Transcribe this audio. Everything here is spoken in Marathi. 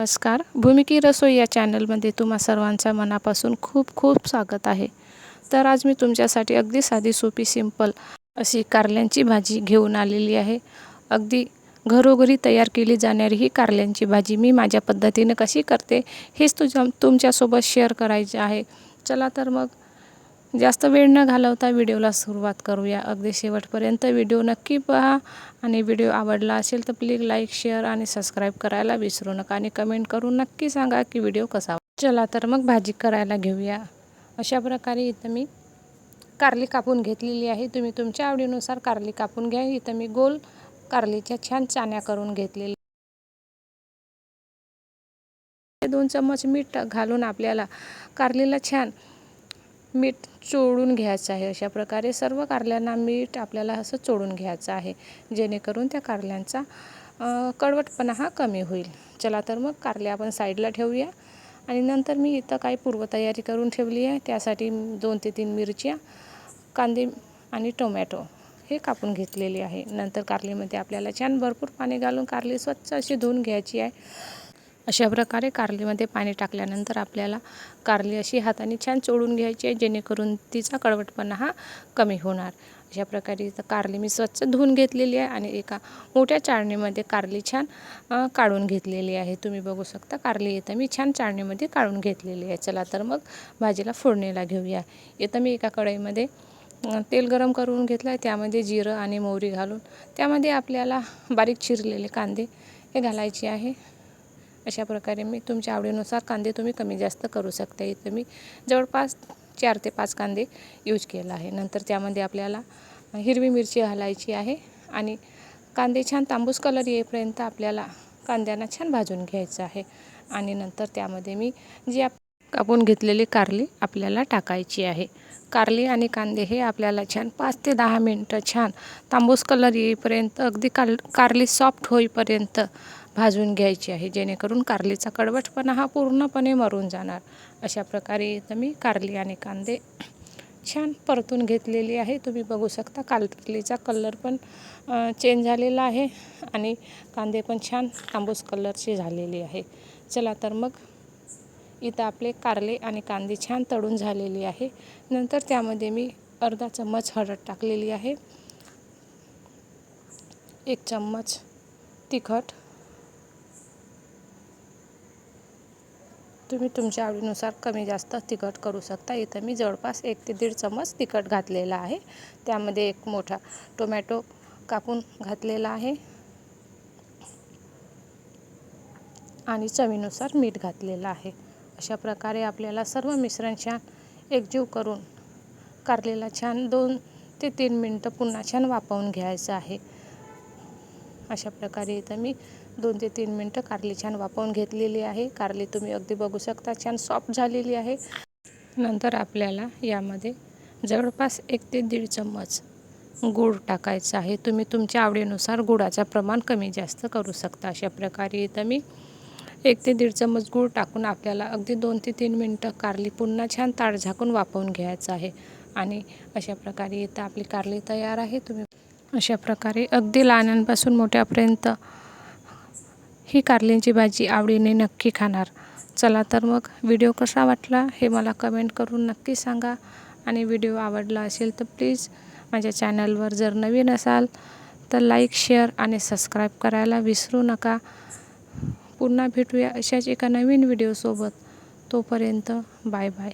नमस्कार. भूमिकी रसोई या चॅनलमध्ये तुम्हा सर्वांचं मनापासून खूप खूप स्वागत आहे. तर आज मी तुमच्यासाठी अगदी साधी सोपी सिंपल अशी कारल्यांची भाजी घेऊन आलेली आहे. अगदी घरोघरी तयार केली जाणारी ही कारल्यांची भाजी मी माझ्या पद्धतीनं कशी करते हेच तुझ्या तुमच्यासोबत शेअर करायचे आहे. चला तर मग जास्त वेळ न घालवता व्हिडिओला सुरुवात करूया. अगदी शेवटपर्यंत व्हिडिओ नक्की पहा आणि व्हिडिओ आवडला असेल तर प्लीज लाईक शेअर आणि सबस्क्राईब करायला विसरू नका आणि कमेंट करून नक्की सांगा की व्हिडिओ कसा चला तर मग भाजी करायला घेऊया. अशा प्रकारे इथं मी कारली कापून घेतलेली आहे. तुम्ही तुमच्या आवडीनुसार कारली कापून घ्या. इथं मी गोल कारलीच्या छान चाण्या करून घेतलेल्या दोन चम्मच मीठ घालून आपल्याला कारलीला छान मीठ चोळून घ्यायचं आहे. अशा प्रकारे सर्व कारल्यांना मीठ आपल्याला असं चोळून घ्यायचं आहे. जेणेकरून त्या कारल्यांचा कडवटपणा हा कमी होईल. चला तर मग कारले आपण साईडला ठेवूया. आणि नंतर मी इथं काही पूर्वतयारी करून ठेवली आहे. त्यासाठी दोन ते तीन मिरच्या कांदे आणि टोमॅटो हे कापून घेतलेले आहे. नंतर कारलीमध्ये आपल्याला छान भरपूर पाणी घालून कारली स्वच्छ अशी धुवून घ्यायची आहे. अशा प्रकारे कारलीमध्ये पाणी टाकल्यानंतर आपल्याला कारली अशी हाताने छान चोळून घ्यायची आहे जेणेकरून तिचा कडवटपणा हा कमी होणार. अशा प्रकारे इथं कारली मी स्वच्छ धुवून घेतलेली आहे आणि एका मोठ्या चाळणीमध्ये कारली छान काढून घेतलेली आहे. तुम्ही बघू शकता कारली इथं मी छान चाळणीमध्ये काढून घेतलेली आहे. चला तर मग भाजीला फोडणीला घेऊया. इथं मी एका कढईमध्ये तेल गरम करून घेतलं आहे त्यामध्ये जिरं आणि मोहरी घालून त्यामध्ये आपल्याला बारीक चिरलेले कांदे हे घालायचे आहे. अशा प्रकारे मी तुमच्या आवडीनुसार कांदे तुम्ही कमी जास्त करू शकता. इथं मी जवळपास चार ते पाच कांदे यूज केला आहे. नंतर त्यामध्ये आपल्याला हिरवी मिरची घालायची आहे आणि कांदे छान तांबूस कलर येईपर्यंत आपल्याला कांद्यांना छान भाजून घ्यायचं आहे. आणि नंतर त्यामध्ये मी जी आप कापून घेतलेली कारली आपल्याला टाकायची आहे. कारली आणि कांदे हे आपल्याला छान पाच ते दहा मिनटं छान तांबूस कलर येईपर्यंत अगदी काल कारली सॉफ्ट होईपर्यंत भाजून घ्यायची आहे जेणेकरून कारलीचा कडवटपणा हा पूर्णपणे मरून जाणार. अशा प्रकारे इथं मी कारली आणि कांदे छान परतून घेतलेली आहे. तुम्ही बघू शकता कारलीचा कलर पण चेंज झालेला आहे आणि कांदे पण छान तांबूस कलरचे झालेली आहे. चला तर मग इथं आपले कारले आणि कांदे छान तळून झालेली आहे. नंतर त्यामध्ये मी अर्धा चम्मच हळद टाकलेली आहे. एक चम्मच तिखट तुम्ही तुमच्या आवडीनुसार कमी जास्त तिखट करू शकता. इथं मी जवळपास एक ते दीड चम्मच तिखट घातलेला आहे. त्यामध्ये एक मोठा टोमॅटो कापून घातलेला आहे. आणि चवीनुसार मीठ घातलेलं आहे. अशा प्रकारे आपल्याला सर्व मिश्रण छान एकजीव करून कारलेला छान दोन ते तीन मिनटं पुन्हा छान वापरून घ्यायचं आहे. अशा प्रकारे इथं मी दोन ते तीन मिनटं कारली छान वापरून घेतलेली आहे. कारली तुम्ही अगदी बघू शकता छान सॉफ्ट झालेली आहे. नंतर आपल्याला यामध्ये जवळपास एक ते दीड चम्मच गूळ टाकायचा आहे. तुम्ही तुमच्या आवडीनुसार गुळाचं प्रमाण कमी जास्त करू शकता. अशा प्रकारे इथं मी एक ते दीड चम्मच गूळ टाकून आपल्याला अगदी दोन ते तीन मिनटं कारली पुन्हा छान ताळ झाकून वापरून घ्यायचं आहे. आणि अशा प्रकारे इथं आपली कारली तयार आहे. तुम्ही अशा प्रकारे अगदी लहानांपासून मोठ्यापर्यंत ही कारलींची भाजी आवडीने नक्की खाणार. चला तर मग व्हिडिओ कसा वाटला हे मला कमेंट करून नक्की सांगा. आणि व्हिडिओ आवडला असेल तर प्लीज माझ्या चॅनलवर जर नवीन असाल तर लाईक शेअर आणि सबस्क्राईब करायला विसरू नका. पुन्हा भेटूया अशाच एका नवीन व्हिडिओसोबत. तोपर्यंत बाय बाय.